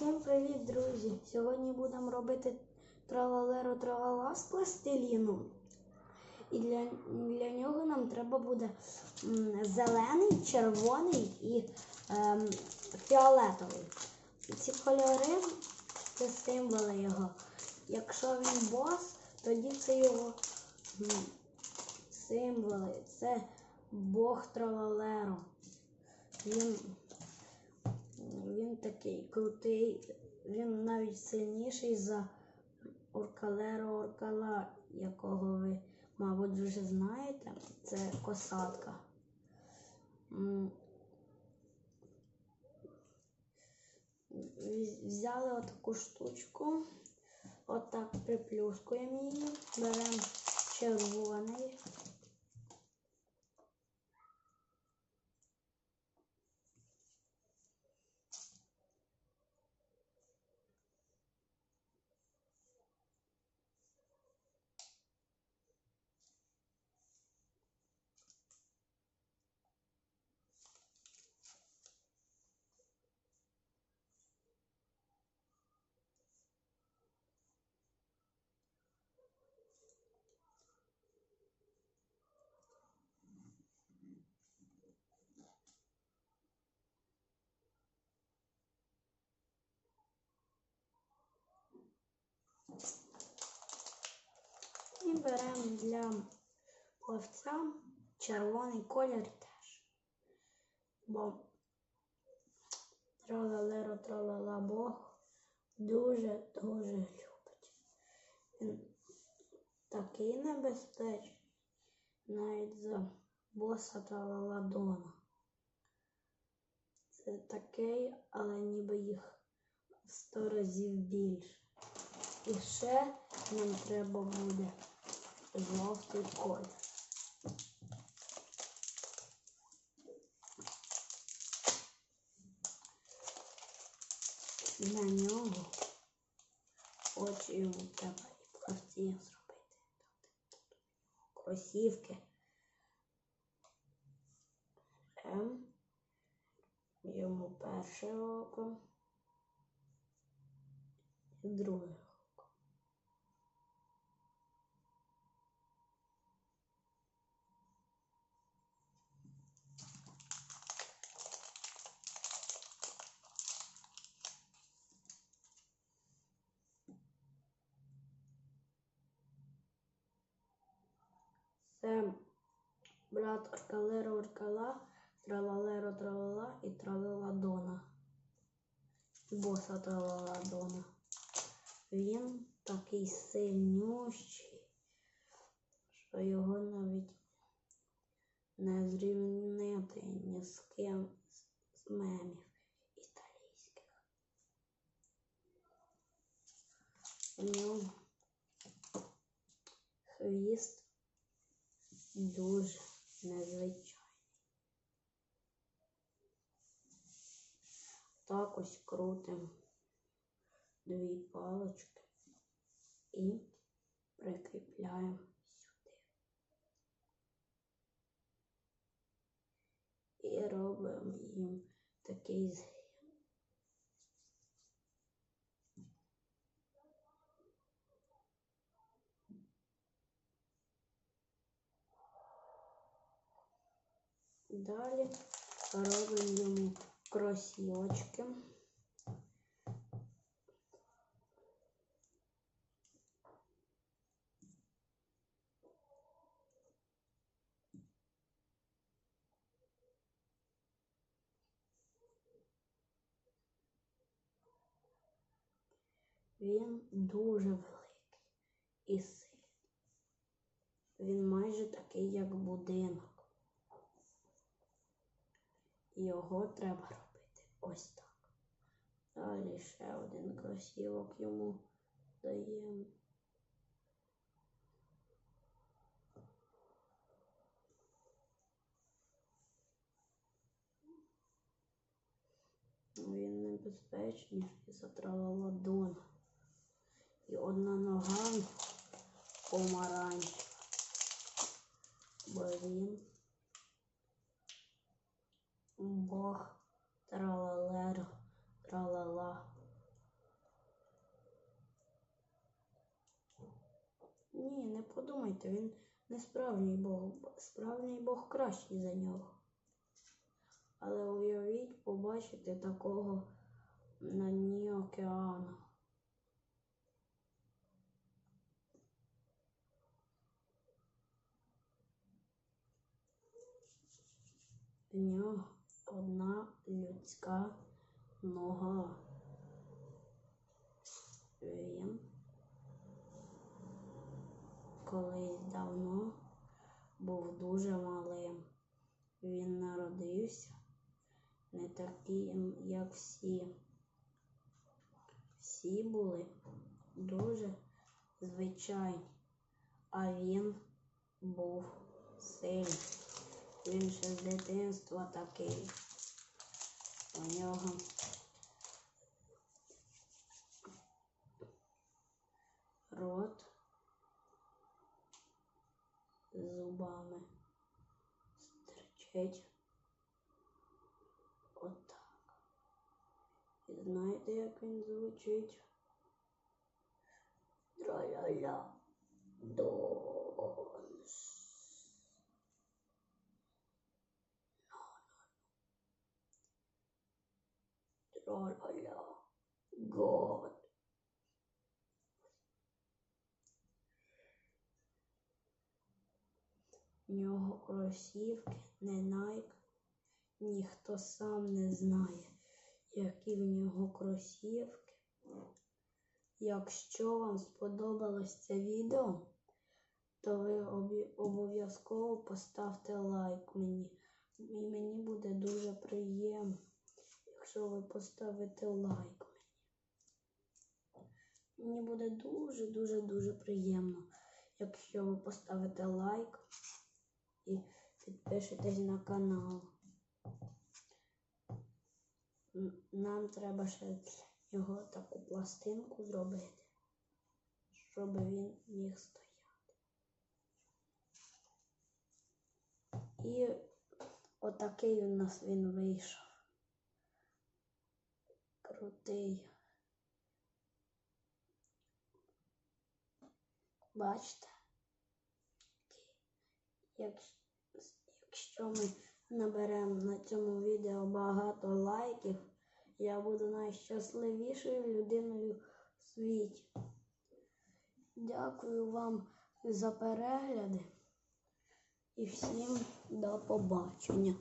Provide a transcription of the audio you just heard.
Всім привіт, друзі! Сьогодні будемо робити тралалеро тралала з пластиліну. І для, для нього нам треба буде зелений, червоний і ем, фіолетовий. Ці кольори це символи його. Якщо він бос, тоді це його символи. Це Бог тралалеро. Він він такий крутий, він навіть сильніший за Оркалеро Оркала, якого ви, мабуть, вже знаєте. Це косатка. Взяли отаку штучку, отак приплюскуємо її, беремо червоний. І беремо для плавця червоний колір теж. Бо тралалеро тралала Бог дуже-дуже любить. Він такий небезпечний, навіть за боса Тралаладона. Це такий, але ніби їх в сто разів більше. І ще нам треба буде жовтий колір. Для нього очі йому треба і плавці зробити. Кросівки. М. Йому перше око. І друге. Це брат Оркалеро Оркала, Тралалеро Тралала і Тралаладона. Боса Тралаладона. Він такий сильнющий, що його навіть не зрівнити ні з ким з мемів італійських. У нього хвіст дуже незвичайний. Так ось крутимо дві палочки і прикріпляємо сюди. І робимо їм такий Далі робимо йому кросівочки. Він дуже великий і сильний. Він майже такий, як будинок. Його треба робити ось так. Далі ще один кросівок йому даємо. Він небезпечніший за тралаладона. І одна нога помаранчева. Бо він бог тралалер тралала. Ні, не подумайте, він не справжній Бог. Справжній Бог кращий за нього. Але уявіть, побачити такого на дні океану. Дня одна людська нога. Він колись давно був дуже малим. Він народився не таким, як всі. Всі були дуже звичайні, а він був сильний. Він ще з дитинства такий. У нього рот зубами стерчить отак. І знаєте, як він звучить? Тра-ля-ля. Донс. Тра-ля-ля. God. В нього кросівки не Nike. Ніхто сам не знає, які в нього кросівки. Якщо вам сподобалось це відео, то ви обов'язково поставте лайк мені. І мені буде дуже приємно, якщо ви поставите лайк мені. Мені буде дуже-дуже дуже приємно, якщо ви поставите лайк і підпишетесь на канал. Нам треба ще нього таку пластинку зробити, щоб він міг стояти. І отакий у нас він вийшов. Крутий. Бачите? Якщо, ми наберемо на цьому відео багато лайків, я буду найщасливішою людиною в світі. Дякую вам за перегляди і всім до побачення.